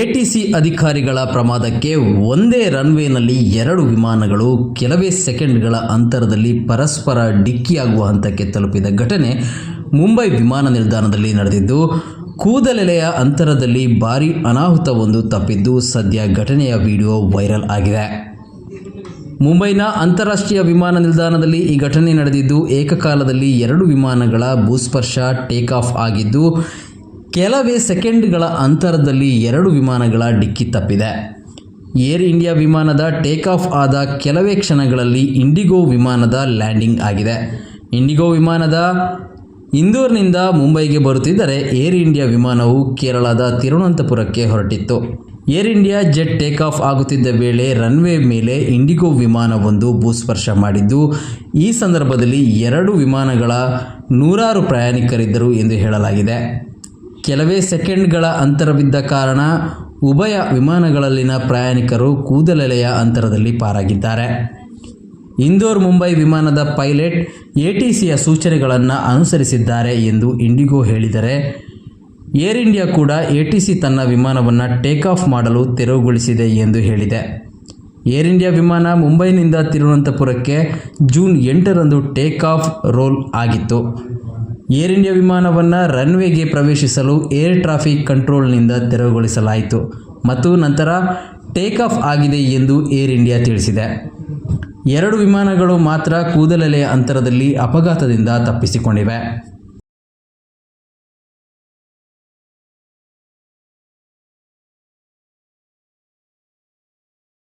ATC ಅಧಿಕಾರಿಗಳ ಪ್ರಮಾದಕ್ಕೆ ಒಂದೇ ರನ್ವೇನಲ್ಲಿ ಎರಡು ವಿಮಾನಗಳು ಕೆಲವೇ ಸೆಕೆಂಡ್ಗಳ ಅಂತರದಲ್ಲಿ ಪರಸ್ಪರ ಡಿಕ್ಕಿಯಾಗುವ ಹಂತಕ್ಕೆ ತಲುಪಿದ ಘಟನೆ ಮುಂಬೈ ವಿಮಾನ ನಿಲ್ದಾಣದಲ್ಲಿ ನಡೆದಿದ್ದು, ಕೂದಲೆಲೆಯ ಅಂತರದಲ್ಲಿ ಭಾರಿ ಅನಾಹುತವೊಂದು ತಪ್ಪಿದ್ದು ಸದ್ಯ ಘಟನೆಯ ವಿಡಿಯೋ ವೈರಲ್ ಆಗಿದೆ. ಮುಂಬೈನ ಅಂತಾರಾಷ್ಟ್ರೀಯ ವಿಮಾನ ನಿಲ್ದಾಣದಲ್ಲಿ ಈ ಘಟನೆ ನಡೆದಿದ್ದು, ಏಕಕಾಲದಲ್ಲಿ ಎರಡು ವಿಮಾನಗಳ ಭೂಸ್ಪರ್ಶ ಟೇಕ್ ಆಫ್ ಆಗಿದ್ದು ಕೆಲವೇ ಸೆಕೆಂಡ್ಗಳ ಅಂತರದಲ್ಲಿ ಎರಡು ವಿಮಾನಗಳ ಡಿಕ್ಕಿ ತಪ್ಪಿದೆ. ಏರ್ ಇಂಡಿಯಾ ವಿಮಾನದ ಟೇಕ್ ಆಫ್ ಆದ ಕೆಲವೇ ಕ್ಷಣಗಳಲ್ಲಿ ಇಂಡಿಗೋ ವಿಮಾನದ ಲ್ಯಾಂಡಿಂಗ್ ಆಗಿದೆ. ಇಂಡಿಗೋ ವಿಮಾನದ ಇಂದೋರ್ನಿಂದ ಮುಂಬೈಗೆ ಬರುತ್ತಿದ್ದರೆ ಏರ್ ಇಂಡಿಯಾ ವಿಮಾನವು ಕೇರಳದ ತಿರುವನಂತಪುರಕ್ಕೆ ಹೊರಟಿತ್ತು. Air India jet take off ಆಗುತ್ತಿದ್ದ ವೇಳೆ ರನ್ವೇ ಮೇಲೆ ಇಂಡಿಗೋ ವಿಮಾನವೊಂದು ಭೂಸ್ಪರ್ಶ ಮಾಡಿದ್ದು, ಈ ಸಂದರ್ಭದಲ್ಲಿ ಎರಡು ವಿಮಾನಗಳ ನೂರಾರು ಪ್ರಯಾಣಿಕರಿದ್ದರು ಎಂದು ಹೇಳಲಾಗಿದೆ. ಕೆಲವೇ ಸೆಕೆಂಡ್ಗಳ ಅಂತರವಿದ್ದ ಕಾರಣ ಉಭಯ ವಿಮಾನಗಳಲ್ಲಿನ ಪ್ರಯಾಣಿಕರು ಕೂದಲೆಲೆಯ ಅಂತರದಲ್ಲಿ ಪಾರಾಗಿದ್ದಾರೆ. ಇಂದೋರ್ ಮುಂಬೈ ವಿಮಾನದ ಪೈಲಟ್ ಎಟಿಸಿಯ ಸೂಚನೆಗಳನ್ನು ಅನುಸರಿಸಿದ್ದಾರೆ ಎಂದು ಇಂಡಿಗೋ ಹೇಳಿದರೆ, ಏರ್ ಇಂಡಿಯಾ ಕೂಡ ಎಟಿಸಿ ತನ್ನ ವಿಮಾನವನ್ನು ಟೇಕ್ ಆಫ್ ಮಾಡಲು ತೆರವುಗೊಳಿಸಿದೆ ಎಂದು ಹೇಳಿದೆ. ಏರ್ ಇಂಡಿಯಾ ವಿಮಾನ ಮುಂಬೈನಿಂದ ತಿರುವನಂತಪುರಕ್ಕೆ ಜೂನ್ ಎಂಟರಂದು ಟೇಕ್ ಆಫ್ ರೋಲ್ ಆಗಿತ್ತು. ಏರ್ ಇಂಡಿಯಾ ವಿಮಾನವನ್ನು ರನ್ವೇಗೆ ಪ್ರವೇಶಿಸಲು ಏರ್ ಟ್ರಾಫಿಕ್ ಕಂಟ್ರೋಲ್ನಿಂದ ತೆರವುಗೊಳಿಸಲಾಯಿತು ಮತ್ತು ನಂತರ ಟೇಕ್ ಆಫ್ ಆಗಿದೆ ಎಂದು ಏರ್ ಇಂಡಿಯಾ ತಿಳಿಸಿದೆ. ಎರಡು ವಿಮಾನಗಳು ಮಾತ್ರ ಕೂದಲೆಲೆಯ ಅಂತರದಲ್ಲಿ ಅಪಘಾತದಿಂದ ತಪ್ಪಿಸಿಕೊಂಡಿವೆ.